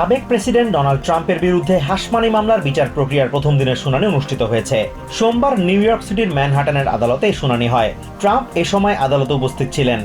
সাবেক president Donald ট্রাম্পের বিরুদ্ধে হাসমানি মামলার বিচার প্রক্রিয়ার প্রথম দিনের শুনানি অনুষ্ঠিত হয়েছে। সোমবার নিউ ইয়র্ক সিটির ম্যানহাটানের আদালতে শুনানি হয়। ট্রাম্প এ সময় আদালতে উপস্থিত ছিলেন।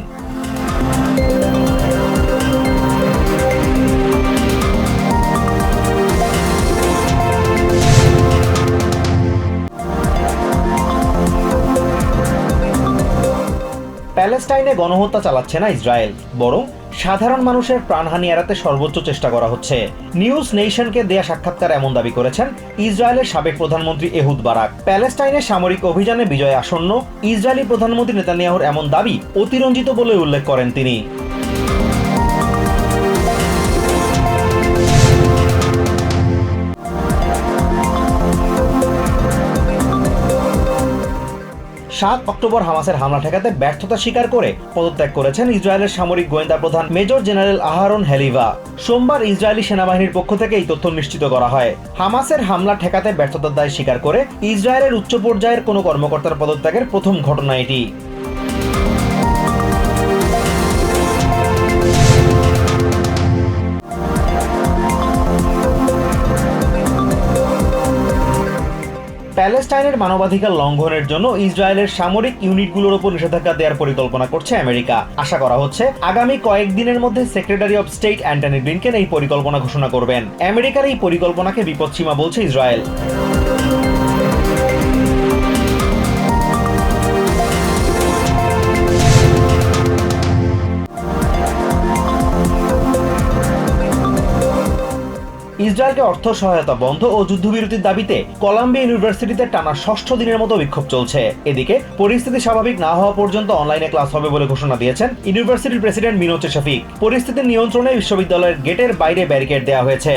প্যালেস্টাইনে গণহত্যা চালাচ্ছে না ইসরায়েল, বরং সাধারণ মানুষের প্রাণহানি এড়াতে সর্বোচ্চ চেষ্টা করা হচ্ছে। নিউজ নেশনকে দেয়া সাক্ষাৎকার এমন দাবি করেছেন ইসরায়েলের সাবেক প্রধানমন্ত্রী এহুদ বারাক। প্যালেস্টাইনের সামরিক অভিযানে বিজয় আসন্ন ইসরায়েলি প্রধানমন্ত্রী নেতানিয়াহুর এমন দাবি অতিরঞ্জিত বলে উল্লেখ করেন তিনি। সাত অক্টোবর হামাসের হামলা ঠেকাতে ব্যর্থতা স্বীকার করে পদত্যাগ করেছেন ইসরায়েলের সামরিক গোয়েন্দা প্রধান মেজর জেনারেল আহারন হেলিভা। সোমবার ইসরায়েলি সেনাবাহিনীর পক্ষ থেকে এই তথ্য নিশ্চিত করা হয়। হামাসের হামলা ঠেকাতে ব্যর্থতার দায় স্বীকার করে ইসরায়েলের উচ্চ পর্যায়ের কোনো কর্মকর্তার পদত্যাগের প্রথম ঘটনা এটি। প্যালেস্টাইনের মানবাধিকার লঙ্ঘনের জন্য ইসরায়েলের সামরিক ইউনিটগুলোর ওপর নিষেধাজ্ঞা দেওয়ার পরিকল্পনা করছে আমেরিকা। আশা করা হচ্ছে আগামী কয়েকদিনের মধ্যে secretary of state Antony Blinken এই পরিকল্পনা ঘোষণা করবেন। আমেরিকার এই পরিকল্পনাকে বিপদসীমা বলছে ইসরায়েল। ইসরায়েলকে অর্থ সহায়তা বন্ধ ও যুদ্ধবিরতির দাবিতে কলাম্বিয়া ইউনিভার্সিটিতে টানা ষষ্ঠ দিনের মতো বিক্ষোভ চলছে। এদিকে, পরিস্থিতি স্বাভাবিক না হওয়া পর্যন্ত অনলাইনে ক্লাস হবে বলে ঘোষণা দিয়েছেন ইউনিভার্সিটির প্রেসিডেন্ট মিনোচে শফিক। পরিস্থিতি নিয়ন্ত্রণে বিশ্ববিদ্যালয়ের গেটের বাইরে ব্যারিকেড দেওয়া হয়েছে।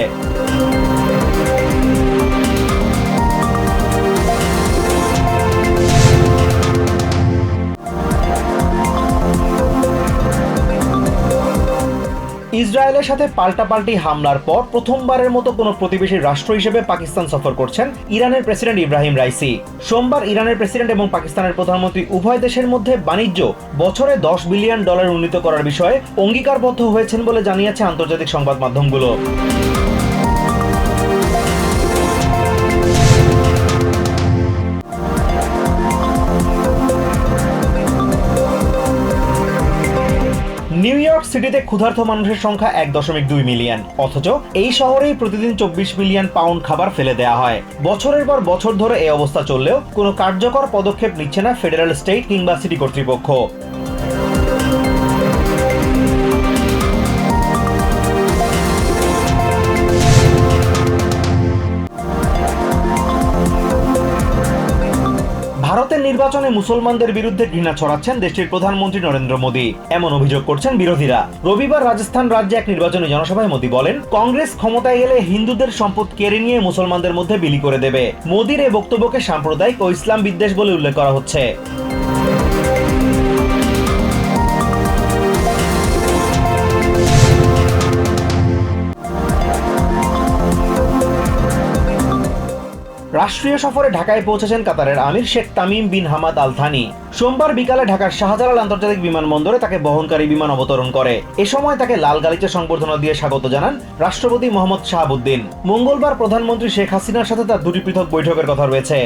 ইসরায়েলের সাথে পাল্টাপাল্টি হামলার পর প্রথমবারের মতো কোনো প্রতিবেশী রাষ্ট্র হিসেবে পাকিস্তান সফর করছেন ইরানের প্রেসিডেন্ট ইব্রাহিম রাইসি। সোমবার ইরানের প্রেসিডেন্ট এবং পাকিস্তানের প্রধানমন্ত্রী উভয় দেশের মধ্যে বাণিজ্য বছরে দশ বিলিয়ন ডলার উন্নীত করার বিষয়ে অঙ্গীকারবদ্ধ হয়েছেন বলে জানিয়েছে আন্তর্জাতিক সংবাদ মাধ্যমগুলো। নিউ ইয়র্ক সিটিতে ক্ষুধার্ত মানুষের সংখ্যা এক দশমিক দুই মিলিয়ন। অথচ এই শহরেই প্রতিদিন চব্বিশ মিলিয়ন পাউন্ড খাবার ফেলে দেওয়া হয়। বছরের পর বছর ধরে এই অবস্থা চললেও কোনো কার্যকর পদক্ষেপ নিচ্ছে না ফেডারেল স্টেট কিংবা সিটি কর্তৃপক্ষ। নির্বাচনে মুসলমানদের বিরুদ্ধে ঘৃণা ছড়াচ্ছেন দেশটির প্রধানমন্ত্রী নরেন্দ্র মোদী। এমন অভিযোগ করছেন বিরোধীরা। রবিবার রাজস্থান রাজ্যে এক নির্বাচনী জনসভায় মোদী বলেন, কংগ্রেস ক্ষমতায় গেলে হিন্দুদের সম্পদ কেড়ে নিয়ে মুসলমানদের মধ্যে বিলি করে দেবে। মোদীর এই বক্তব্যকে সাম্প্রদায়িক ও ইসলাম বিদ্বেষ বলে উল্লেখ করা হচ্ছে। রাষ্ট্রীয় সফরে ঢাকায় পৌঁছেছেন কাতারের আমির Sheikh Tamim bin Hamad Al Thani সোমবার বিকালে ঢাকার শাহজালাল আন্তর্জাতিক বিমানবন্দরে তাকে বহনকারী বিমান অবতরণ করে। এ সময় তাকে লাল গালিচে সংবর্ধনা দিয়ে স্বাগত জানান রাষ্ট্রপতি মোহাম্মদ শাহাবুদ্দিন। মঙ্গলবার প্রধানমন্ত্রী শেখ হাসিনার সাথে তার দুটি পৃথক বৈঠকের কথা রয়েছে।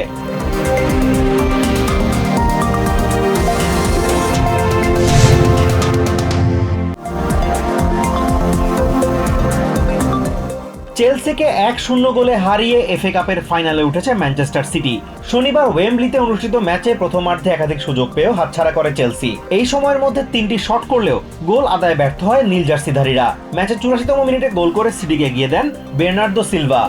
চেলসিকে এক শূন্য গোলে হারিয়ে এফএ কাপের ফাইনালে উঠেছে ম্যানচেস্টার সিটি। শনিবার ওয়েম্বলিতে অনুষ্ঠিত ম্যাচে প্রথমার্ধে একাধিক সুযোগ পেয়েও হাতছাড়া করে চেলসি। এই সময়ের মধ্যে তিনটি শট করলেও গোল আদায় ব্যর্থ হয় নীল জার্সিধারীরা। ম্যাচের চুরাশিতম মিনিটে গোল করে সিটিকে এগিয়ে দেন বের্নার্দো সিলভা।